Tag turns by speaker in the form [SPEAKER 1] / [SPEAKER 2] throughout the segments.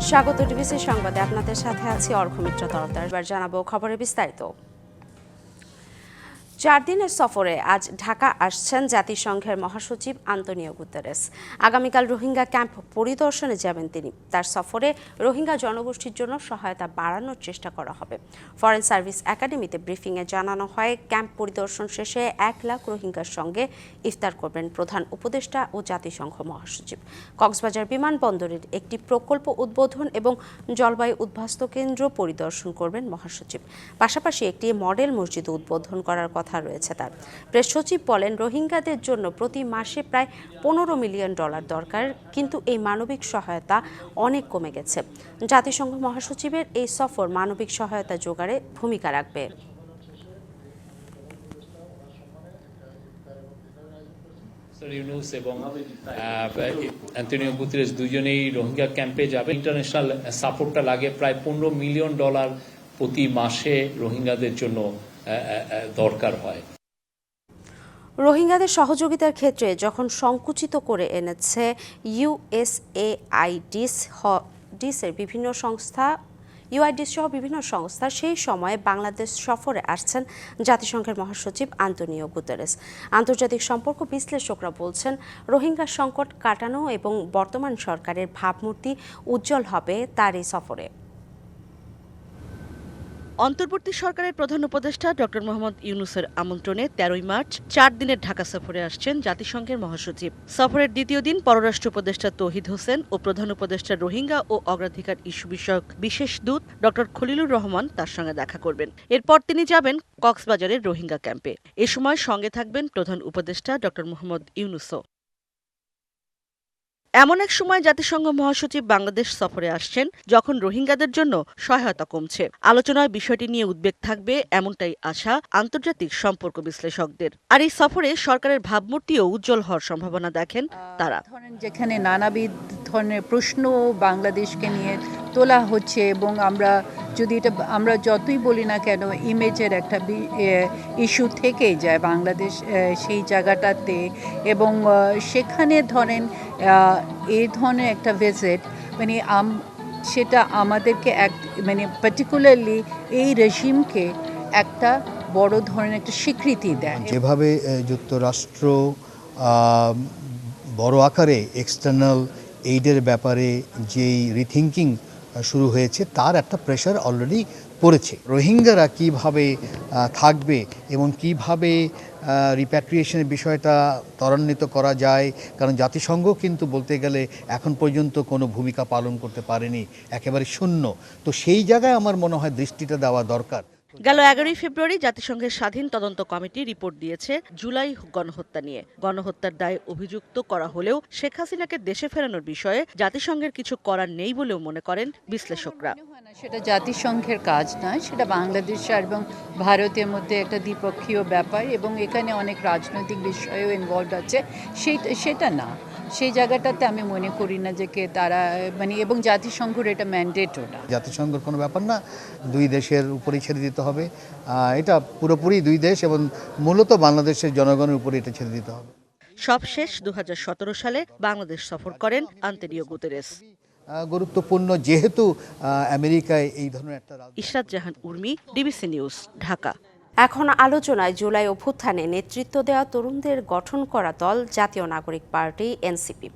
[SPEAKER 1] স্বাগত ডিবিসি সংবাদে আপনাদের সাথে আছি অর্ঘমিত্র তরফদার। এবার জানাব খবরের বিস্তারিত। চার দিনের সফরে আজ ঢাকা আসছেন জাতিসংঘের মহাসচিব আন্তনিও গুতেরেস। আগামীকাল রোহিঙ্গা ক্যাম্প পরিদর্শনে যাবেন তিনি। তার সফরে রোহিঙ্গা জনগোষ্ঠীর জন্য সহায়তা বাড়ানোর চেষ্টা করা হবে। ফরেন সার্ভিস একাডেমিতে ব্রিফিংয়ে জানানো হয়, ক্যাম্প পরিদর্শন শেষে এক লাখ রোহিঙ্গার সঙ্গে ইফতার করবেন প্রধান উপদেষ্টা ও জাতিসংঘ মহাসচিব। কক্সবাজার বিমানবন্দরের একটি প্রকল্প উদ্বোধন এবং জলবায়ু উদ্বাস্তু কেন্দ্র পরিদর্শন করবেন মহাসচিব। পাশাপাশি একটি মডেল মসজিদ উদ্বোধন করার কথা রয়েছে তার। প্রেস সচিব বলেন, রোহিঙ্গাদের জন্য প্রতি মাসে প্রায় পনেরো মিলিয়ন ডলার দরকার, কিন্তু এই মানবিক সহায়তা অনেক কমে গেছে। জাতিসংঘ মহাসচিবের এই সফর মানবিক সহায়তা জোগাড়ে ভূমিকা রাখবে।
[SPEAKER 2] ইউনুস এবং অ্যান্টনিও গুতরেস দুজনেই রোহিঙ্গা ক্যাম্পে যাবে। ইন্টারন্যাশনাল সাপোর্টটা লাগে প্রায় পনেরো মিলিয়ন ডলার প্রতি মাসে রোহিঙ্গাদের জন্য। দরকার হয়।
[SPEAKER 1] রোহিঙ্গাদের সহযোগিতার ক্ষেত্রে যখন সংকুচিত করে এনেছে ইউএসএআইডিস ডিসের বিভিন্ন সংস্থা ইউআইডিস সহ বিভিন্ন সংস্থা সেই সময়ে বাংলাদেশ সফরে আসছেন জাতিসংঘের মহাসচিব আন্তনিও গুতেরেস। আন্তর্জাতিক সম্পর্ক বিশ্লেষকরা বলছেন, রোহিঙ্গা সংকট কাটানো এবং বর্তমান সরকারের ভাবমূর্তি উজ্জ্বল হবে তার এই সফরে।
[SPEAKER 3] অন্তর্বর্তী সরকারের প্রধান উপদেষ্টা ডক্টর মোহাম্মদ ইউনুসের আমন্ত্রণে তেরোই মার্চ চার দিনের ঢাকা সফরে আসছেন জাতিসংঘের মহাসচিব। সফরের দ্বিতীয় দিন পররাষ্ট্র উপদেষ্টা তৌহিদ হোসেন ও প্রধান উপদেষ্টা রোহিঙ্গা ও অগ্রাধিকার ইস্যু বিষয়ক বিশেষ দূত ডক্টর খলিলুর রহমান তার সঙ্গে দেখা করবেন। এরপর তিনি যাবেন কক্সবাজারের রোহিঙ্গা ক্যাম্পে। এ সময় সঙ্গে থাকবেন প্রধান উপদেষ্টা ডক্টর মোহাম্মদ ইউনুসও। এমন এক সময় জাতিসংঘ মহাসচিব বাংলাদেশ সফরে আসছেন যখন রোহিঙ্গাদের জন্য সহায়তা কমছে। আলোচনায় বিষয়টি নিয়ে উদ্বেগ থাকবে এমনটাই আশা আন্তর্জাতিক সম্পর্ক বিশ্লেষকদের। আর এই সফরে সরকারের ভাবমূর্তিও উজ্জ্বল হওয়ার সম্ভাবনা দেখেন তারা।
[SPEAKER 4] যেখানে নানাবিধ ধরনের প্রশ্ন বাংলাদেশকে নিয়ে তোলা হচ্ছে এবং আমরা যদি এটা, আমরা যতই বলি না কেন, ইমেজের একটা ইস্যু থেকেই যায় বাংলাদেশ সেই জায়গাটাতে এবং সেখানে ধরেন এই ধরনের একটা ভিজিট মানে আম, সেটা আমাদেরকে এক মানে পার্টিকুলারলি এই রেজিমকে একটা বড় ধরনের একটা স্বীকৃতি দেয়।
[SPEAKER 5] যেভাবে যুক্তরাষ্ট্র বড় আকারে এক্সটার্নাল এইডের ব্যাপারে যেই রিথিঙ্কিং শুরু হয়েছে, তার একটা প্রেশার অলরেডি পড়েছে। রোহিঙ্গারা কীভাবে থাকবে এবং কীভাবে রিপ্যাট্রিয়েশনের বিষয়টা ত্বরান্বিত করা যায়? কারণ জাতিসংঘ কিন্তু বলতে গেলে এখন পর্যন্ত কোনো ভূমিকা পালন করতে পারেনি, একেবারে শূন্য। তো সেই জায়গায় আমার মনে হয় দৃষ্টিটা দেওয়া দরকার।
[SPEAKER 3] গেল এগারোই ফেব্রুয়ারি জাতিসংঘের স্বাধীন তদন্ত কমিটি রিপোর্ট দিয়েছে জুলাই গণহত্যা নিয়ে। গণহত্যার দায়ে অভিযুক্ত করা হলেও শেখ হাসিনাকে দেশে ফেরানোর বিষয়ে জাতিসংঘের কিছু করার নেই বলেও মনে করেন বিশ্লেষকরা।
[SPEAKER 4] সেটা জাতিসংঘের কাজ নয়, সেটা বাংলাদেশ এবং ভারতের মধ্যে একটা দ্বিপক্ষীয় ব্যাপার এবং এখানে অনেক রাজনৈতিক বিষয়ও ইনভলভ আছে। সেটা না। সেই জায়গাটাতে আমি মনে করি না যে কে তারা মানে এবং জাতিসংঘের এটা ম্যান্ডেটও না।
[SPEAKER 5] জাতিসংঘের কোনো ব্যাপার না দুই দেশের উপরেই ছেড়ে দিতে হবে। এটা পুরোপুরি দুই দেশ এবং মূলত বাংলাদেশের জনগণের উপরে এটা ছেড়ে দিতে হবে।
[SPEAKER 3] সবশেষ দু হাজার সতেরো সালে বাংলাদেশ সফর করেন আন্তেরিও গুতেরেস।
[SPEAKER 5] গুরুত্বপূর্ণ যেহেতু আমেরিকায় এই ধরনের একটা
[SPEAKER 3] ইশরাত জাহান উর্মি ডিবিসি নিউজ ঢাকা।
[SPEAKER 1] এখন আলোচনায় জুলাই অভ্যুত্থানে নেতৃত্ব দেওয়া তরুণদের গঠন করা দল জাতীয় নাগরিক পার্টি, এনসিপি।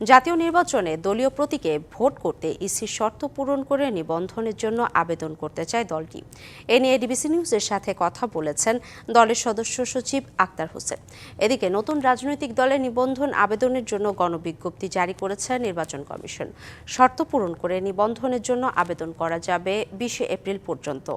[SPEAKER 1] জাতীয় নির্বাচনে দলীয় প্রতীকে ভোট করতে ইসি শর্ত পূরণ করে নিবন্ধনের জন্য আবেদন করতে চায় দলটি। এ নিয়ে ডিবিসি নিউজের সাথে কথা বলেছেন দলের সদস্য সচিব আক্তার হোসেন। এদিকে নতুন রাজনৈতিক দলের নিবন্ধন আবেদনের জন্য গণবিজ্ঞপ্তি জারি করেছে নির্বাচন কমিশন। শর্ত পূরণ করে নিবন্ধনের জন্য আবেদন করা যাবে বিশে এপ্রিল পর্যন্ত।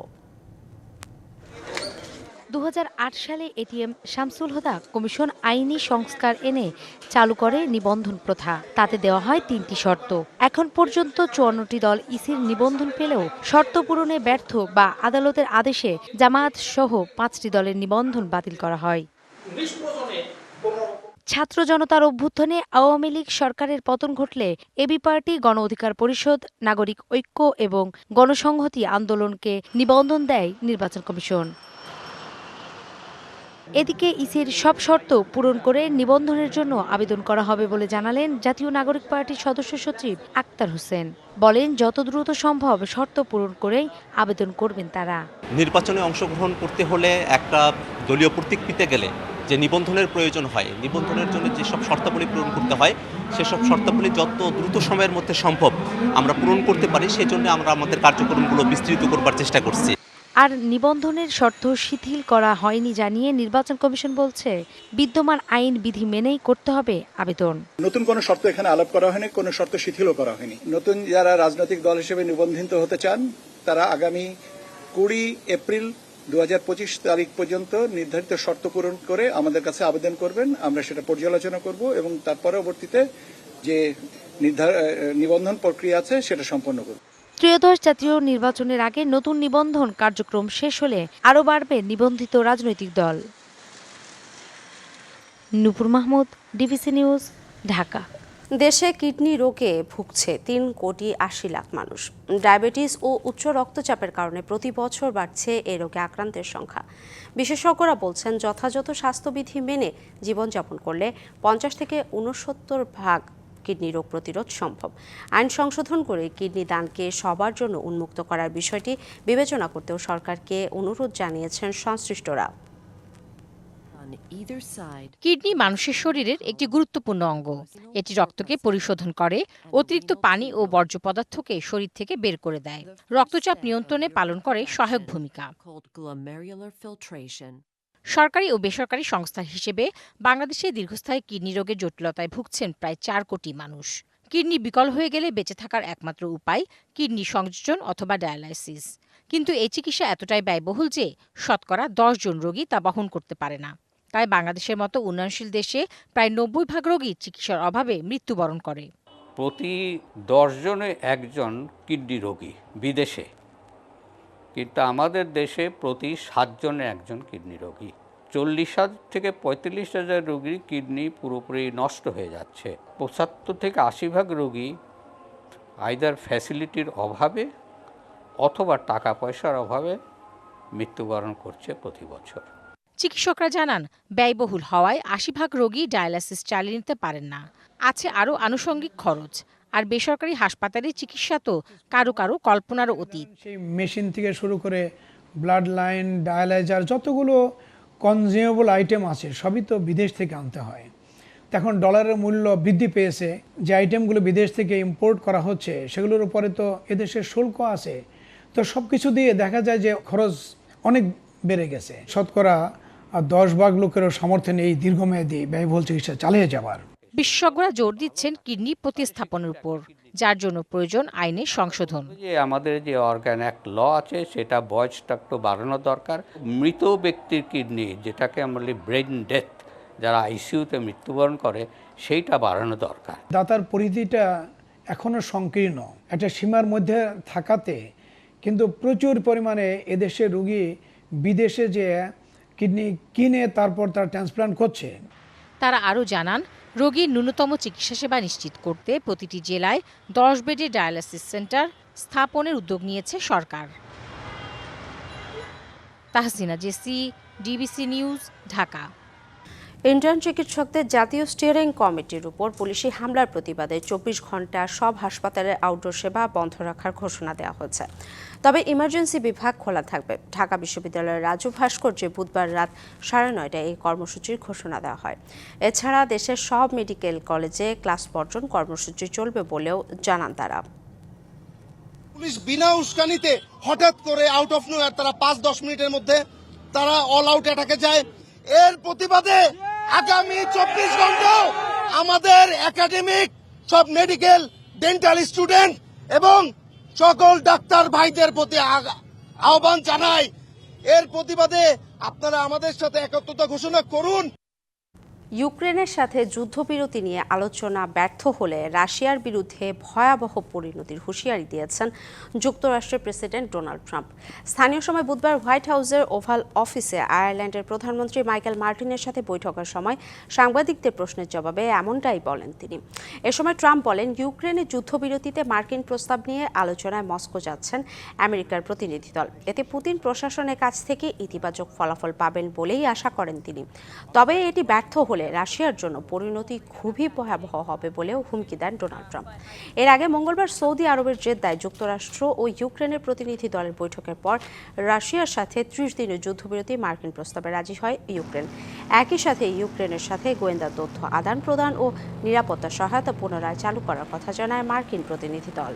[SPEAKER 6] দু হাজার আট সালে এটিএম শামসুল হুদা কমিশন আইনি সংস্কার এনে চালু করে নিবন্ধন প্রথা। তাতে দেওয়া হয় তিনটি শর্ত। এখন পর্যন্ত চুয়ান্নটি দল ইসির নিবন্ধন পেলেও শর্ত পূরণে ব্যর্থ বা আদালতের আদেশে জামায়াত সহ পাঁচটি দলের নিবন্ধন বাতিল করা হয়। ছাত্র জনতার অভ্যুত্থানে আওয়ামী লীগ সরকারের পতন ঘটলে এবি পার্টি গণ অধিকার পরিষদ, নাগরিক ঐক্য এবং গণসংহতি আন্দোলনকে নিবন্ধন দেয় নির্বাচন কমিশন। এদিকে ইসির সব শর্ত পূরণ করে নিবন্ধনের জন্য আবেদন করা হবে বলে জানালেন জাতীয় নাগরিক পার্টির সদস্য সচিব আক্তার হোসেন। বলেন, যত দ্রুত সম্ভব শর্ত পূরণ করেই আবেদন করবেন তারা।
[SPEAKER 7] নির্বাচনে অংশগ্রহণ করতে হলে একটা দলীয় প্রতীক পেতে গেলে যে নিবন্ধনের প্রয়োজন হয়, নিবন্ধনের জন্য যেসব শর্তাবলী পূরণ করতে হয় সেসব শর্তাবলী যত দ্রুত সময়ের মধ্যে সম্ভব আমরা পূরণ করতে পারি, সেজন্য আমরা আমাদের কার্যক্রমগুলো বিস্তৃত করবার চেষ্টা করছি।
[SPEAKER 6] আর নিবন্ধনের শর্ত শিথিল করা হয়নি জানিয়ে নির্বাচন কমিশন বলছে, বিদ্যমান আইন বিধি মেনেই করতে হবে আবেদন।
[SPEAKER 8] নতুন কোনো শর্ত এখানে আলাপ করা হয়নি, কোনো শর্ত শিথিলও করা হয়নি। নতুন যারা রাজনৈতিক দল হিসেবে নিবন্ধিত হতে চান, তারা আগামী কুড়ি এপ্রিল দু হাজার পঁচিশ তারিখ পর্যন্ত নির্ধারিত শর্ত পূরণ করে আমাদের কাছে আবেদন করবেন, আমরা সেটা পর্যালোচনা করব এবং তার পরবর্তীতে যে নিবন্ধন প্রক্রিয়া আছে, সেটা সম্পন্ন করব।
[SPEAKER 6] ত্রয়োদশ জাতীয় নির্বাচনের আগে নতুন নিবন্ধন কার্যক্রম শেষ হলে আরও বাড়বে নিবন্ধিত রাজনৈতিক দল। Nupur Mahmud, DBC news, Dhaka.
[SPEAKER 1] দেশে কিডনি রোগে ভুগছে তিন কোটি আশি লাখ মানুষ। ডায়াবেটিস ও উচ্চ রক্তচাপের কারণে প্রতি বছর বাড়ছে এ রোগে আক্রান্তের সংখ্যা। বিশেষজ্ঞরা বলছেন, যথাযথ স্বাস্থ্যবিধি মেনে জীবনযাপন করলে পঞ্চাশ থেকে উনসত্তর ভাগ কিডনি রোগ প্রতিরোধ সম্ভব আইন সংশোধন করে কিডনি দানকে সবার জন্য উন্মুক্ত করার বিষয়টি বিবেচনা করতেও সরকারকে অনুরোধ জানিয়েছেন সংশ্লিষ্টরা.
[SPEAKER 9] কিডনি মানুষের শরীরের একটি গুরুত্বপূর্ণ অঙ্গ এটি রক্তকে পরিশোধন করে অতিরিক্ত পানি ও বর্জ্য পদার্থকে শরীর থেকে বের করে দেয় রক্তচাপ নিয়ন্ত্রণে পালন করে সহায়ক ভূমিকা. সরকারি ও বেসরকারি সংস্থা হিসেবে বাংলাদেশে দীর্ঘস্থায়ী কিডনি রোগের জটিলতায় ভুগছেন প্রায় চার কোটি মানুষ। কিডনি বিকল হয়ে গেলে বেঁচে থাকার একমাত্র উপায় কিডনি সংযোজন অথবা ডায়ালাইসিস। কিন্তু এই চিকিৎসা এতটাই ব্যয়বহুল যে শতকরা দশ জন রোগী তা বহন করতে পারে না। তাই বাংলাদেশের মতো উন্নয়নশীল দেশে প্রায় নব্বই ভাগ রোগী চিকিৎসার অভাবে মৃত্যুবরণ করে।
[SPEAKER 10] প্রতি দশজনে একজন কিডনি রোগী বিদেশে। কিন্তু আমাদের দেশে প্রতি সাতজনে একজন কিডনি রোগী। চল্লিশ হাজার থেকে পঁয়তাল্লিশ হাজার রোগীর কিডনি পুরোপুরি নষ্ট হয়ে যাচ্ছে। পঁচাত্তর থেকে আশি ভাগ রোগী আইদার ফ্যাসিলিটির অভাবে অথবা টাকা পয়সার অভাবে মৃত্যুবরণ করছে প্রতি বছর।
[SPEAKER 9] চিকিৎসকরা জানান ব্যয়বহুল হওয়ায় আশি ভাগ রোগী ডায়ালাসিস চালিয়ে নিতে পারেন না। আছে আরও আনুষঙ্গিক খরচ। আর বেসরকারি হাসপাতালে চিকিৎসা তো কারও কারও কল্পনারও অতীত।
[SPEAKER 11] সেই মেশিন থেকে শুরু করে ব্লাড লাইন ডায়ালাইজার যতগুলো কনজিউমেবল আইটেম আছে, সবই তো বিদেশ থেকে আনতে হয়। এখন ডলারের মূল্য বৃদ্ধি পেয়েছে, যে আইটেমগুলো বিদেশ থেকে ইম্পোর্ট করা হচ্ছে, সেগুলোর উপরে তো এদেশের শুল্ক আছে। তো সব কিছু দিয়ে দেখা যায় যে খরচ অনেক বেড়ে গেছে। শতকরা দশ ভাগ লোকেরও সামর্থ্য এই দীর্ঘমেয়াদী ব্যয়বহুল চিকিৎসা চালিয়ে যাবার
[SPEAKER 9] বিশেষজ্ঞরা জোর দিচ্ছেন কিডনি প্রতিস্থাপনের উপর। যার জন্য প্রয়োজন আইনে সংশোধন।
[SPEAKER 10] যে আমাদের যে অর্গান অ্যাক্ট ল আছে সেটা বয়সটা একটু বাড়ানো দরকার। মৃত ব্যক্তির কিডনি যেটাকে আমরা বলি ব্রেন ডেথ যারা আইসিইউতে মৃত্যুবরণ করে সেইটা বাড়ানো দরকার।
[SPEAKER 11] দাতার পরিধিটা এখনও সংকীর্ণ। একটা সীমার মধ্যে থাকাতে কিন্তু প্রচুর পরিমাণে এদেশে রুগী বিদেশে যে কিডনি কিনে তারপর তার ট্রান্সপ্লান্ট করছে।
[SPEAKER 9] তারা আরও জানান রোগীর ন্যূনতম চিকিৎসা সেবা নিশ্চিত করতে প্রতিটি জেলায় দশ বেডের ডায়ালাসিস সেন্টার স্থাপনের উদ্যোগ নিয়েছে সরকার। Tahsina Jessy, DBC news, Dhaka.
[SPEAKER 1] Indian চিকিৎসকদের জাতীয় স্টিয়ারিং কমিটির উপর পুলিশি হামলার প্রতিবাদে চব্বিশ ঘণ্টা সব হাসপাতালের আউটডোর সেবা বন্ধ রাখার ঘোষণা দেওয়া হয়েছে। তবে ইমার্জেন্সি বিভাগ খোলা থাকবে। ঢাকা বিশ্ববিদ্যালয়ের রাজু ভাস্কর্যে বুধবার রাত সাড়ে নয়টায় এই কর্মসূচির ঘোষণা দেওয়া হয়। এছাড়া দেশের সব মেডিকেল কলেজে ক্লাস বর্জন কর্মসূচি চলবে বলেও জানান তারা।
[SPEAKER 12] পুলিশ বিনা উস্কানিতে হঠাৎ করে আউট অফ নিউ তারা পাঁচ দশ মিনিটের মধ্যে তারা অল আউট অ্যাটাকে যায়। এর প্রতিবাদে আগামী চব্বিশ ঘণ্টা আমাদের একাডেমিক সব মেডিকেল ডেন্টাল স্টুডেন্ট এবং সকল ডাক্তার ভাইদের প্রতি আহ্বান জানাই। এর প্রতিবাদে আপনারা আমাদের সাথে একত্রতা ঘোষণা করুন।
[SPEAKER 1] ইউক্রেনের সাথে যুদ্ধবিরতি নিয়ে আলোচনা ব্যর্থ হলে রাশিয়ার বিরুদ্ধে ভয়াবহ পরিণতির হুঁশিয়ারি দিয়েছেন যুক্তরাষ্ট্রের প্রেসিডেন্ট ডোনাল্ড ট্রাম্প। স্থানীয় সময় বুধবার হোয়াইট হাউসের ওভাল অফিসে আয়ারল্যান্ডের প্রধানমন্ত্রী মাইকেল মার্টিনের সাথে বৈঠকের সময় সাংবাদিকদের প্রশ্নের জবাবে এমনটাই বলেন তিনি। এ সময় ট্রাম্প বলেন, ইউক্রেনের যুদ্ধবিরতিতে মার্কিন প্রস্তাব নিয়ে আলোচনায় মস্কো যাচ্ছেন আমেরিকার প্রতিনিধি দল। এতে পুতিন প্রশাসনের কাছ থেকে ইতিবাচক ফলাফল পাবেন বলেই আশা করেন তিনি। তবে এটি ব্যর্থ হলে রাশিয়ার জন্য পরিণতি খুবই ভয়াবহ হবে বলেও হুমকি দেন ডোনাল্ড ট্রাম্প। এর আগে মঙ্গলবার সৌদি আরবের জেদ্দায় যুক্তরাষ্ট্র ও ইউক্রেনের প্রতিনিধি দলের বৈঠকের পর রাশিয়ার সাথে ত্রিশ দিনের যুদ্ধবিরতি মার্কিন প্রস্তাবে রাজি হয় ইউক্রেন। একই সাথে ইউক্রেনের সাথে গোয়েন্দা তথ্য আদান প্রদান ও নিরাপত্তা সহায়তা পুনরায় চালু করার কথা জানায় মার্কিন প্রতিনিধি দল।